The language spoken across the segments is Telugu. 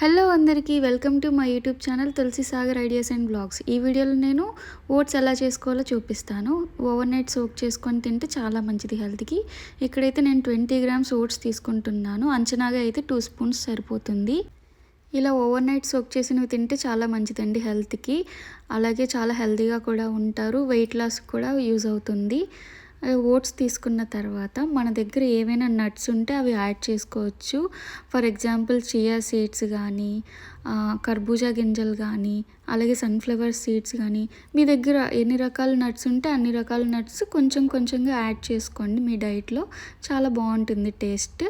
హలో అందరికీ welcome to my YouTube channel Tulasi Sagar ideas and blogs. ఈ వీడియోలో నేను ఓట్స్ ఎలా చేసుకోవాలో చూపిస్తాను. ఓవర్ నైట్ సోక్ చేసుకొని తింటే చాలా మంచిది హెల్త్కి. ఇక్కడైతే నేను ట్వంటీ గ్రామ్స్ ఓట్స్ తీసుకుంటున్నాను. అంచనాగా అయితే టూ స్పూన్స్ సరిపోతుంది. ఇలా ఓవర్ నైట్ సోక్ చేసినవి తింటే చాలా మంచిదండి హెల్త్కి. అలాగే చాలా హెల్తీగా కూడా ఉంటారు. వెయిట్ లాస్ కూడా యూజ్ అవుతుంది. ఓట్స్ తీసుకున్న తర్వాత మన దగ్గర ఏవైనా నట్స్ ఉంటే అవి యాడ్ చేసుకోవచ్చు. ఫర్ ఎగ్జాంపుల్ చియా సీడ్స్ కానీ కర్బూజా గింజలు కానీ అలాగే సన్ఫ్లవర్ సీడ్స్ కానీ మీ దగ్గర ఎన్ని రకాల నట్స్ ఉంటే అన్ని రకాల నట్స్ కొంచెం కొంచెంగా యాడ్ చేసుకోండి. మీ డైట్లో చాలా బాగుంటుంది టేస్ట్.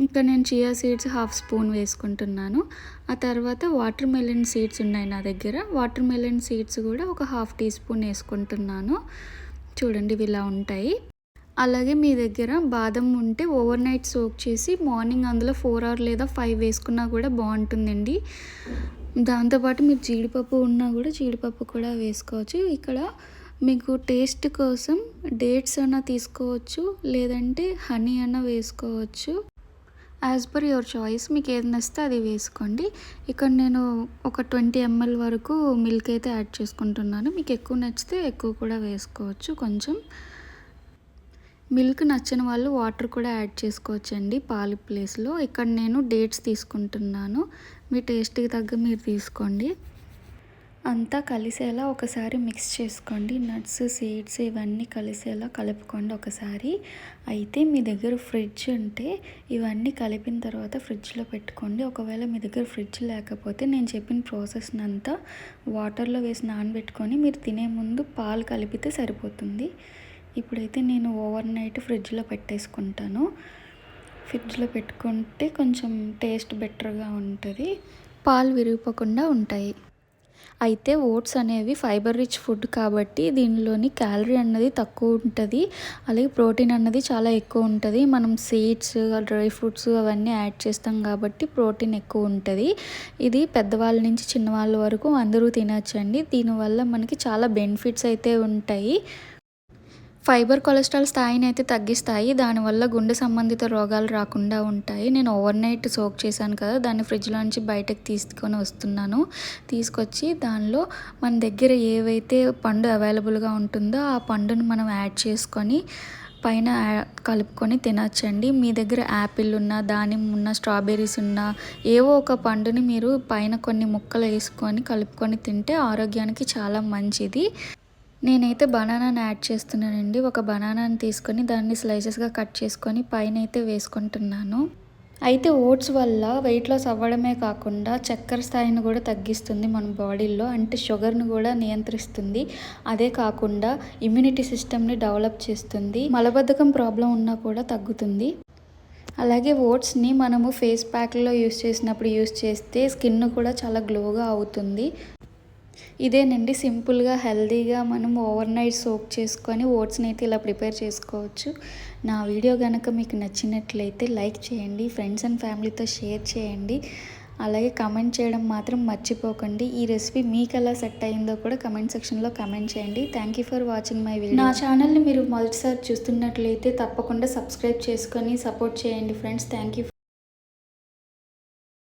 ఇంకా నేను చియా సీడ్స్ హాఫ్ స్పూన్ వేసుకుంటున్నాను. ఆ తర్వాత వాటర్ మెలన్ సీడ్స్ ఉన్నాయి నా దగ్గర. వాటర్ మెలన్ సీడ్స్ కూడా ఒక హాఫ్ టీ స్పూన్ వేసుకుంటున్నాను. చూడండి ఇవి ఇలా ఉంటాయి. అలాగే మీ దగ్గర బాదం ఉంటే ఓవర్ నైట్ సోక్ చేసి మార్నింగ్ అందులో ఫోర్ అవర్ లేదా ఫైవ్ వేసుకున్నా కూడా బాగుంటుందండి. దాంతోపాటు మీరు జీడిపప్పు ఉన్నా కూడా జీడిపప్పు కూడా వేసుకోవచ్చు. ఇక్కడ మీకు టేస్ట్ కోసం డేట్స్ అన్న తీసుకోవచ్చు. లేదంటే హనీ అన్న వేసుకోవచ్చు. యాజ్ పర్ యువర్ చాయిస్ మీకు ఏది నచ్చితే అది వేసుకోండి. ఇక్కడ నేను ఒక ట్వంటీ ఎంఎల్ వరకు మిల్క్ అయితే యాడ్ చేసుకుంటున్నాను. మీకు ఎక్కువ నచ్చితే ఎక్కువ కూడా వేసుకోవచ్చు. కొంచెం మిల్క్ నచ్చని వాళ్ళు వాటర్ కూడా యాడ్ చేసుకోవచ్చండి పాలు ప్లేస్లో ఇక్కడ నేను డేట్స్ తీసుకుంటున్నాను. మీ టేస్ట్కి తగ్గ మీరు తీసుకోండి. అంతా కలిసేలా ఒకసారి మిక్స్ చేసుకోండి. నట్స్ సీడ్స్ ఇవన్నీ కలిసేలా కలుపుకోండి ఒకసారి. అయితే మీ దగ్గర ఫ్రిడ్జ్ ఉంటే ఇవన్నీ కలిపిన తర్వాత ఫ్రిడ్జ్లో పెట్టుకోండి. ఒకవేళ మీ దగ్గర ఫ్రిడ్జ్ లేకపోతే నేను చెప్పిన ప్రాసెస్ని అంతా వాటర్లో వేసి నానబెట్టుకొని మీరు తినే ముందు పాలు కలిపితే సరిపోతుంది. ఇప్పుడైతే నేను ఓవర్ నైట్ ఫ్రిడ్జ్లో పెట్టేసుకుంటాను. ఫ్రిడ్జ్లో పెట్టుకుంటే కొంచెం టేస్ట్ బెటర్గా ఉంటుంది. పాలు విరిగిపోకుండా ఉంటాయి. అయితే ఓట్స్ అనేవి ఫైబర్ రిచ్ ఫుడ్ కాబట్టి దీనిలోని క్యాలరీ అన్నది తక్కువ ఉంటుంది. అలాగే ప్రోటీన్ అన్నది చాలా ఎక్కువ ఉంటుంది. మనం సీడ్స్ డ్రై ఫ్రూట్స్ అవన్నీ యాడ్ చేస్తాం కాబట్టి ప్రోటీన్ ఎక్కువ ఉంటుంది. ఇది పెద్దవాళ్ళ నుంచి చిన్నవాళ్ళ వరకు అందరూ తినచ్చండి. దీనివల్ల మనకి చాలా బెనిఫిట్స్ అయితే ఉంటాయి. ఫైబర్ కొలెస్ట్రాల్ స్థాయిని అయితే తగ్గిస్తాయి. దానివల్ల గుండె సంబంధిత రోగాలు రాకుండా ఉంటాయి. నేను ఓవర్ నైట్ సోక్ చేశాను కదా దాన్ని ఫ్రిడ్జ్లోంచి బయటకు తీసుకొని వస్తున్నాను. తీసుకొచ్చి దానిలో మన దగ్గర ఏవైతే పండు అవైలబుల్గా ఉంటుందో ఆ పండును మనం యాడ్ చేసుకొని పైన కలుపుకొని తినచ్చండి. మీ దగ్గర యాపిల్ ఉన్న దానిమ్మ ఉన్న స్ట్రాబెర్రీస్ ఉన్న ఏవో ఒక పండుని మీరు పైన కొన్ని ముక్కలు వేసుకొని కలుపుకొని తింటే ఆరోగ్యానికి చాలా మంచిది. నేనైతే బనానాని యాడ్ చేస్తున్నానండి. ఒక బనానాని తీసుకొని దాన్ని స్లైసెస్గా కట్ చేసుకొని పైన అయితే వేసుకుంటున్నాను. అయితే ఓట్స్ వల్ల వెయిట్ లాస్ అవ్వడమే కాకుండా చక్కెర స్థాయిని కూడా తగ్గిస్తుంది మన బాడీలో. అంటే షుగర్ను కూడా నియంత్రిస్తుంది. అదే కాకుండా ఇమ్యూనిటీ సిస్టమ్ని డెవలప్ చేస్తుంది. మలబద్ధకం ప్రాబ్లం ఉన్నా కూడా తగ్గుతుంది. అలాగే ఓట్స్ని మనము ఫేస్ ప్యాక్లో యూస్ చేసినప్పుడు యూస్ చేస్తే స్కిన్ కూడా చాలా గ్లోగా అవుతుంది. ఇదేనండి సింపుల్గా హెల్తీగా మనం ఓవర్ నైట్ సోక్ చేసుకొని ఓట్స్ని అయితే ఇలా ప్రిపేర్ చేసుకోవచ్చు. నా వీడియో కనుక మీకు నచ్చినట్లయితే లైక్ చేయండి ఫ్రెండ్స్ అండ్ ఫ్యామిలీతో షేర్ చేయండి. అలాగే కమెంట్ చేయడం మాత్రం మర్చిపోకండి. ఈ రెసిపీ మీకు ఎలా సెట్ అయిందో కూడా కమెంట్ సెక్షన్లో కమెంట్ చేయండి. Thank you for watching my video. నా ఛానల్ని మీరు మొదటిసారి చూస్తున్నట్లయితే తప్పకుండా సబ్స్క్రైబ్ చేసుకొని సపోర్ట్ చేయండి ఫ్రెండ్స్. Thank you.